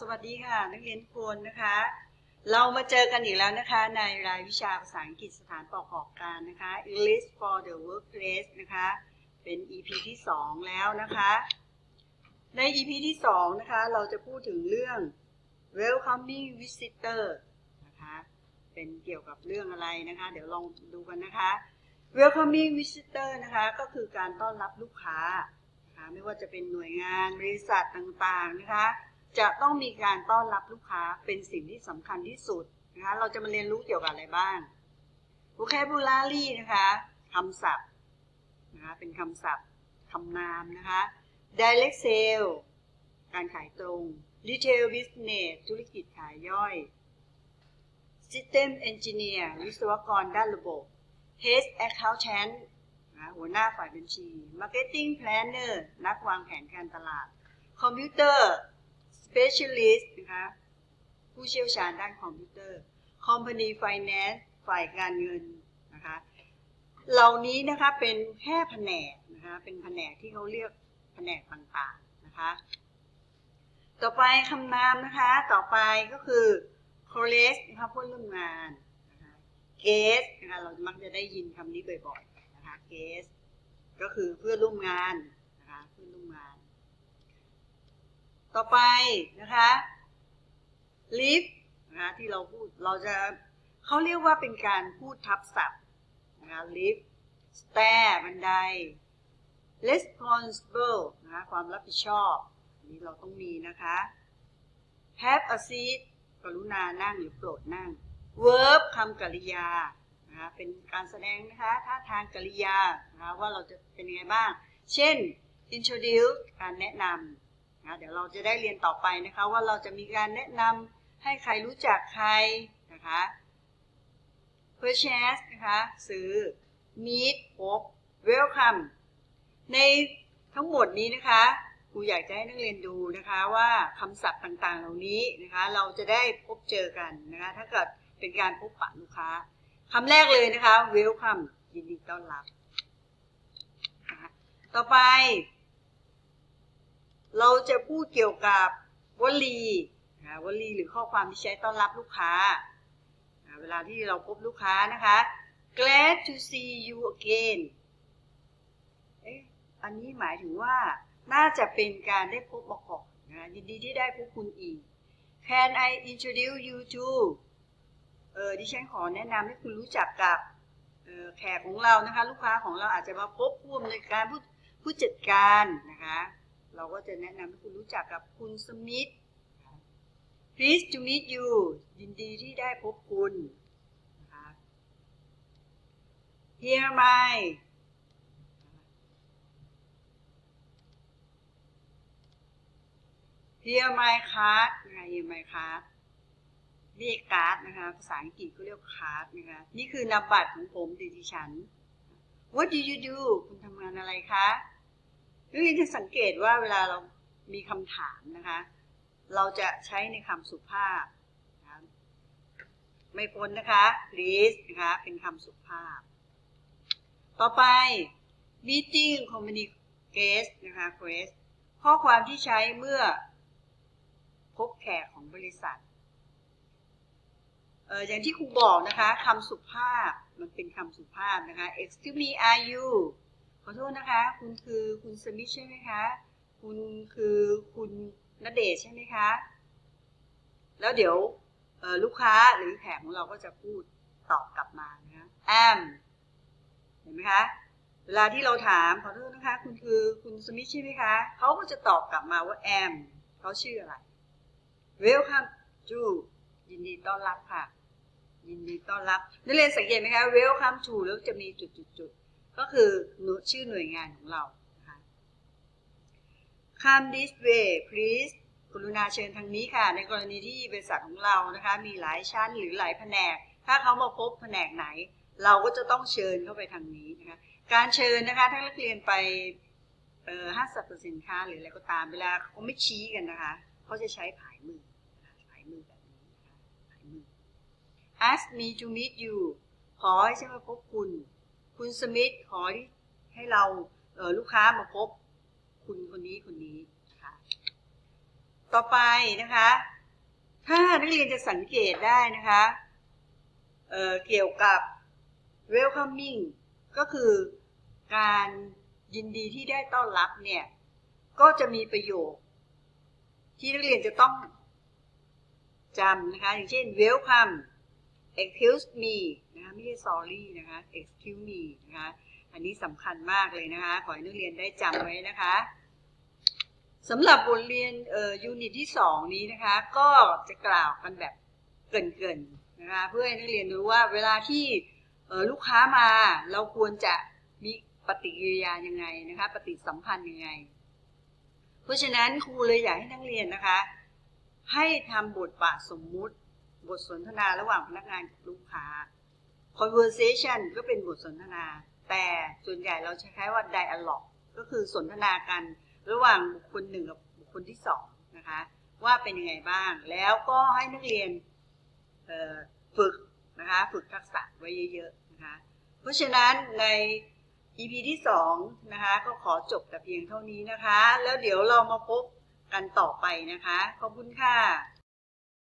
สวัสดีค่ะ นักเรียนทุกคนนะคะ เรามาเจอกันอีกแล้วนะคะ ในรายวิชาภาษาอังกฤษสถานประกอบการนะคะ English for the Workplace นะคะ เป็น EP ที่ 2 แล้วนะคะ ใน EP ที่ 2 นะคะ เราจะพูดถึงเรื่อง welcoming visitor นะคะ เป็นเกี่ยวกับเรื่องอะไรนะคะ เดี๋ยวลองดูกันนะคะ welcoming visitor นะคะ ก็คือการต้อนรับลูกค้านะคะไม่ว่าจะเป็นหน่วยงานบริษัทต่างๆนะคะ จะต้องมีการต้อนรับลูกค้าเป็นสิ่งที่สำคัญที่สุดนะคะ เราจะมาเรียนรู้เกี่ยวกับอะไรบ้าง vocabulary นะคะคำศัพท์นะคะเป็นคำศัพท์คำนามนะคะ direct sale การขายตรง retail business ธุรกิจขายย่อย system engineer วิศวกรด้านระบบ head accountant นะหัวหน้าฝ่ายบัญชี marketing planner นักวางแผนการตลาด computer specialist นะคะ ผู้เชี่ยวชาญด้านคอมพิวเตอร์ company finance ฝ่ายการเงินนะคะ เหล่านี้นะคะเป็นแค่แผนกนะคะ เป็นแผนกที่เขาเรียกแผนกต่างๆนะคะ ต่อไปคำนามนะคะ ต่อไปก็คือ college นะคะผู้ร่วมงานนะคะ guest นะคะเรามักจะได้ยินคำนี้บ่อยๆนะคะ guest ก็คือเพื่อนร่วมงานนะคะเพื่อนร่วมงาน ต่อไปนะคะ lift นะคะที่เราพูดเราจะเขาเรียกว่าเป็นการพูดทับศัพท์นะคะ lift stair บันได responsible นะคะความรับผิดชอบอันนี้เราต้องมีนะคะ have a seat กรุณานั่งหรือโปรดนั่ง verb คำกริยานะคะเป็นการแสดงนะคะท่าทางกริยานะคะว่าเราจะเป็นยังไงบ้าง เช่น introduce การแนะนำ นะเดี๋ยวเราจะได้เรียนต่อไปนะคะ ว่าเราจะมีการแนะนำให้ใครรู้จักใครนะคะ purchase นะคะซื้อ meet พบ welcome ในทั้งหมดนี้นะคะครูอยากจะให้นักเรียนดูนะคะว่าคำศัพท์ต่างๆ เหล่านี้นะคะ เราจะได้พบเจอกันนะคะ ถ้าเกิดเป็นการพบปะลูกค้าคำแรกเลยนะคะ welcome ยินดีต้อนรับ ต่อไป เราจะพูดเกี่ยวกับวลีนะคะวลีหรือข้อความที่ใช้ต้อนรับลูกค้า เวลาที่เราพบลูกค้านะคะ glad to see you again เอ๊ะอันนี้หมายถึงว่าน่าจะเป็นการได้พบมาก่อนนะยินดีที่ได้พบคุณอีก Can I introduce you to เออดิฉันขอแนะนำให้คุณรู้จักกับแขกของเรานะคะ ลูกค้าของเราอาจจะมาพบผู้อำนวยการผู้ผู้จัดการนะคะ เราก็จะแนะนำให้คุณรู้จักกับคุณสมิธ Please to meet you ยินดีที่ได้พบคุณนะคะ Here my Here my card นะคะ Here my card เรียกการ์ดนะคะ ภาษาอังกฤษก็เรียกคาร์ดนะคะ นี่คือนามบัตรของผมดิฉัน What do you do คุณทำงานอะไรคะ นักเรียนจะสังเกตว่าเวลาเรามีคำถามนะคะ เราจะใช้ในคำสุภาพนะคะไม่พ้นนะคะ please นะคะ เป็นคำสุภาพ ต่อไป meeting communicate นะคะ quest ข้อความที่ใช้เมื่อพบแขกของบริษัทเอออย่างที่ครูบอกนะคะคำสุภาพมันเป็นคำสุภาพนะคะ excuse me are you ขอโทษนะคะ คุณคือคุณสมิธใช่ไหมคะ คุณคือคุณณเดชใช่ไหมคะ แล้วเดี๋ยวลูกค้าหรือแขกของเราก็จะพูดตอบกลับมานะคะ am เห็นไหมคะ เวลาที่เราถามขอโทษนะคะ คุณคือคุณสมิธใช่ไหมคะเขาก็จะตอบกลับมาว่า am เขาชื่ออะไร welcome to ยินดีต้อนรับค่ะ ยินดีต้อนรับนักเรียนสังเกตไหมคะ welcome to แล้วจะมีจุดๆ ก็คือหน่วยชื่อหน่วยงานของเรานะคะ come this way please กรุณาเชิญทางนี้ค่ะ ในกรณีที่บริษัทของเรานะคะ มีหลายชั้นหรือหลายแผนก ถ้าเขามาพบแผนกไหน เราก็จะต้องเชิญเข้าไปทางนี้นะคะ การเชิญนะคะถ้านักเรียนไปห้างสรรพสินค้าหรืออะไรก็ตามเวลาเขาไม่ชี้กันนะคะเขาจะใช้ผายมือผายมือแบบนี้นะคะผายมือ ask me to meet you ขอให้ฉันมาพบคุณ คุณสมิธขอให้เราเลูกค้ามาพบคุณคนนี้คนนี้นะคะต่อไปนะคะ ถ้านักเรียนจะสังเกตได้นะคะเเกี่ยวกับ welcoming ก็คือการยินดีที่ได้ต้อนรับเนี่ย ก็จะมีประโยค ที่นักเรียนจะต้องจำนะคะ อย่างเช่น welcome excuse me นะคะไม่ใช่ sorry นะคะ excuse me นะคะอันนี้สำคัญมากเลยนะคะ ขอให้นักเรียนได้จำไว้นะคะสำหรับบทเรียนเอ่อยูนิตที่สองนี้นะคะ ก็จะกล่าวกันแบบเกินๆนะคะเพื่อให้นักเรียนรู้ว่าเวลาที่เอ่อลูกค้ามาเราควรจะมีปฏิกิริยายังไงนะคะ ปฏิสัมพันธ์ยังไง เพราะฉะนั้นครูเลยอยากให้นักเรียนนะคะ ให้ทำบทบาทสมมุติ บทสนทนาระหว่างพนักงานกับลูกค้า conversation ก็เป็นบทสนทนา แต่ส่วนใหญ่เราใช้คว่า dialogue ก็คือสนทนากันระหว่างบุคคลหนึ่งกับบุคคลที่สองนะคะว่าเป็นยังไงบ้าง แล้วก็ให้นักเรียนฝึกนะคะฝึกทักษะไว้เยอะๆนะคะเพราะฉะนั้นใน EP ที่สองนะคะก็ขอจบแต่เพียงเท่านี้นะคะ แล้วเดี๋ยวเรามาพบกันต่อไปนะคะ ขอบคุณค่ะ